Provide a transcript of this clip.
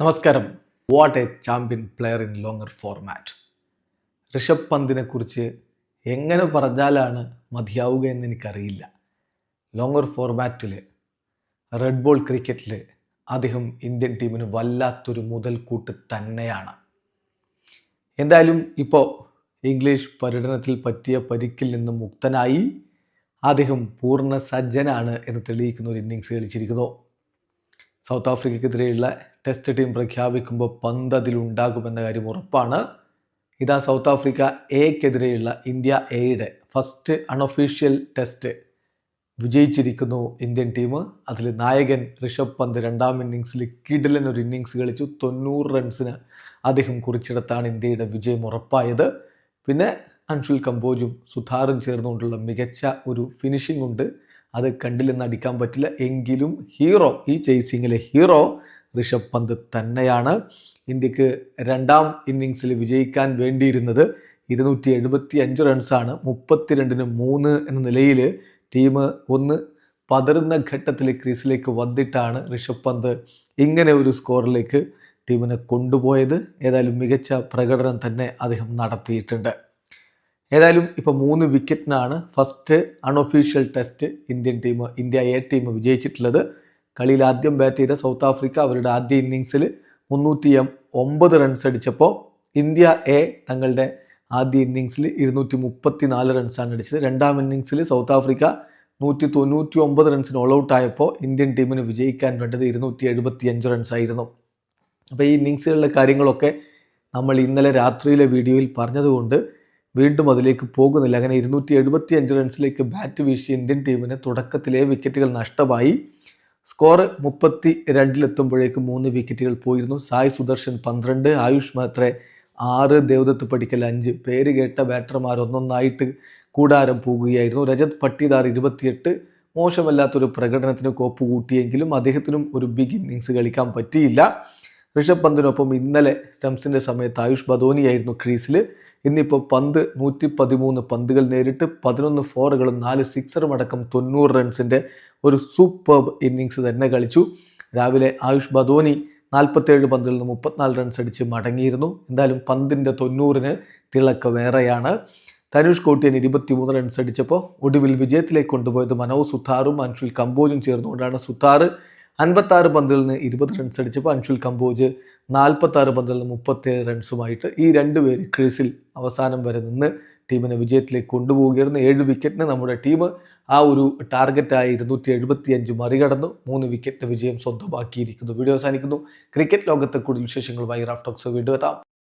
നമസ്കാരം. What a champion player in longer format Rishabh പന്തിനെ കുറിച്ച് എങ്ങനെ പറഞ്ഞാലാണ് മതിയാവുക എന്ന് എനിക്കറിയില്ല. ലോങ്ങർ ഫോർമാറ്റിൽ റെഡ് ബോൾ ക്രിക്കറ്റിൽ അദ്ദേഹം ഇന്ത്യൻ ടീമിന് വല്ലാത്തൊരു മുതൽക്കൂട്ട് തന്നെയാണ്. എന്തായാലും ഇപ്പോൾ ഇംഗ്ലീഷ് പര്യടനത്തിൽ പറ്റിയ പരിക്കിൽ നിന്ന് മുക്തനായി അദ്ദേഹം പൂർണ സജ്ജനാണ് എന്ന് തെളിയിക്കുന്ന ഒരു ഇന്നിങ്സ് കളിച്ചിരിക്കുന്നു. സൗത്ത് ആഫ്രിക്കയ്ക്കെതിരെയുള്ള ടെസ്റ്റ് ടീം പ്രഖ്യാപിക്കുമ്പോൾ പന്ത് അതിലുണ്ടാകുമെന്ന കാര്യം ഉറപ്പാണ്. ഇതാ സൗത്ത് ആഫ്രിക്ക എക്കെതിരെയുള്ള ഇന്ത്യ എയുടെ ഫസ്റ്റ് അൺഒഫീഷ്യൽ ടെസ്റ്റ്. വിജയിച്ചിരിക്കുന്നു ഇന്ത്യൻ ടീം. അതിൽ നായകൻ ഋഷഭ് പന്ത് രണ്ടാം ഇന്നിങ്സിൽ കിടിലൻ ഒരു ഇന്നിങ്സ് കളിച്ചു. തൊണ്ണൂറ് റൺസിന് അദ്ദേഹം കുറിച്ചിടത്താണ് ഇന്ത്യയുടെ വിജയം ഉറപ്പായത്. പിന്നെ അൻഷുൽ കമ്പോജും സുധാറും ചേർന്നുകൊണ്ടുള്ള മികച്ച ഒരു ഫിനിഷിംഗ് ഉണ്ട്. അത് കണ്ടില്ലെന്ന് അടിക്കാൻ പറ്റില്ല. എങ്കിലും ഹീറോ ഈ ചേസിങ്ങിലെ ഹീറോ ഋഷഭ് പന്ത് തന്നെയാണ് ഇന്ത്യയ്ക്ക് രണ്ടാം ഇന്നിങ്സിൽ വിജയിക്കാൻ വേണ്ടിയിരുന്നത്. ഇരുന്നൂറ്റി എഴുപത്തി അഞ്ച് റൺസാണ് മുപ്പത്തിരണ്ടിന് മൂന്ന് എന്ന നിലയിൽ ടീം ഒന്ന് പതറുന്ന ഘട്ടത്തിൽ ക്രീസിലേക്ക് വന്നിട്ടാണ് ഋഷഭ് പന്ത് ഇങ്ങനെ ഒരു സ്കോറിലേക്ക് ടീമിനെ കൊണ്ടുപോയത്. ഏതായാലും മികച്ച പ്രകടനം തന്നെ അദ്ദേഹം നടത്തിയിട്ടുണ്ട്. ഏതായാലും ഇപ്പോൾ മൂന്ന് വിക്കറ്റിനാണ് first unofficial test Indian team India A team വിജയിച്ചിട്ടുള്ളത്. കളിയിൽ ആദ്യം ബാറ്റ് ചെയ്ത സൗത്ത് ആഫ്രിക്ക അവരുടെ ആദ്യ ഇന്നിങ്സിൽ മുന്നൂറ്റി ഒമ്പത് റൺസ് അടിച്ചപ്പോൾ ഇന്ത്യ എ തങ്ങളുടെ ആദ്യ ഇന്നിങ്സിൽ ഇരുന്നൂറ്റി മുപ്പത്തി നാല് റൺസാണ് അടിച്ചത്. രണ്ടാം ഇന്നിങ്സിൽ സൗത്ത് ആഫ്രിക്ക നൂറ്റി തൊണ്ണൂറ്റി ഒമ്പത് റൺസിന് ഓൾ ഔട്ട് ആയപ്പോൾ ഇന്ത്യൻ ടീമിന് വിജയിക്കാൻ വേണ്ടത് ഇരുന്നൂറ്റി എഴുപത്തി അഞ്ച് റൺസായിരുന്നു അപ്പോൾ ഈ ഇന്നിങ്സുകളിലെ കാര്യങ്ങളൊക്കെ നമ്മൾ ഇന്നലെ രാത്രിയിലെ വീഡിയോയിൽ പറഞ്ഞതുകൊണ്ട് വീണ്ടും അതിലേക്ക് പോകുന്നില്ല. അങ്ങനെ ഇരുന്നൂറ്റി എഴുപത്തി അഞ്ച് റൺസിലേക്ക് ബാറ്റ് വീശി ഇന്ത്യൻ ടീമിന് തുടക്കത്തിലെ വിക്കറ്റുകൾ നഷ്ടമായി. സ്കോർ മുപ്പത്തി രണ്ടിലെത്തുമ്പോഴേക്ക് മൂന്ന് വിക്കറ്റുകൾ പോയിരുന്നു. സായ് സുദർശൻ പന്ത്രണ്ട് ആയുഷ് മാത്രേ ആറ് ദേവദത്ത് പഠിക്കൽ അഞ്ച്. പേര് കേട്ട ബാറ്റർമാർ ഒന്നൊന്നായിട്ട് കൂടാരം പോകുകയായിരുന്നു. രജത് പട്ടിദാർ ഇരുപത്തിയെട്ട്. മോശമല്ലാത്തൊരു പ്രകടനത്തിന് കോപ്പ് കൂട്ടിയെങ്കിലും അദ്ദേഹത്തിനും ഒരു ബിഗ് ഇന്നിങ്സ് കളിക്കാൻ പറ്റിയില്ല. ഋഷഭ് പന്തിനൊപ്പം ഇന്നലെ സ്റ്റംസിന്റെ സമയത്ത് ആയുഷ് ബദോനിയായിരുന്നു ക്രീസിൽ. ഇന്നിപ്പോൾ പന്ത് നൂറ്റി പതിമൂന്ന് പന്തുകൾ നേരിട്ട് പതിനൊന്ന് ഫോറുകളും നാല് സിക്സറും അടക്കം തൊണ്ണൂറ് റൺസിന്റെ ഒരു സൂപ്പർബ് ഇന്നിങ്സ് തന്നെ കളിച്ചു. രാവിലെ ആയുഷ് ബദോനി നാൽപ്പത്തേഴ് പന്തിൽ നിന്ന് മുപ്പത്തിനാല് റൺസ് അടിച്ച് മടങ്ങിയിരുന്നു. എന്തായാലും പന്തിന്റെ തൊണ്ണൂറിന് തിളക്ക വേറെയാണ്. തനുഷ് കോട്ടിയൻ ഇരുപത്തിമൂന്ന് റൺസ് അടിച്ചപ്പോൾ ഒടുവിൽ വിജയത്തിലേക്ക് കൊണ്ടുപോയത് മനോ സുത്താറും അൻഷുൽ കമ്പോജും ചേർന്നുകൊണ്ടാണ് സുത്താർ അൻപത്താറ് പന്തിൽ നിന്ന് ഇരുപത് റൺസ് അടിച്ചപ്പോൾ അൻഷുൽ കമ്പോജ് നാൽപ്പത്താറ് പന്തിൽ നിന്ന് മുപ്പത്തേഴ് റൺസുമായിട്ട് ഈ രണ്ട് പേര് ക്രീസിൽ അവസാനം വരെ നിന്ന് ടീമിനെ വിജയത്തിലേക്ക് കൊണ്ടുപോവുകയായിരുന്നു. ഏഴ് വിക്കറ്റിന് നമ്മുടെ ടീം ആ ഒരു ടാർഗറ്റായ ഇരുന്നൂറ്റി എഴുപത്തി അഞ്ച് മറികടന്നു. മൂന്ന് വിക്കറ്റ് വിജയം സ്വന്തമാക്കിയിരിക്കുന്നു. വീഡിയോ അവസാനിക്കുന്നു. ക്രിക്കറ്റ് ലോകത്തെ കൂടുതൽ വിശേഷങ്ങളുമായി ടോക്സ് വീണ്ടും എത്താം.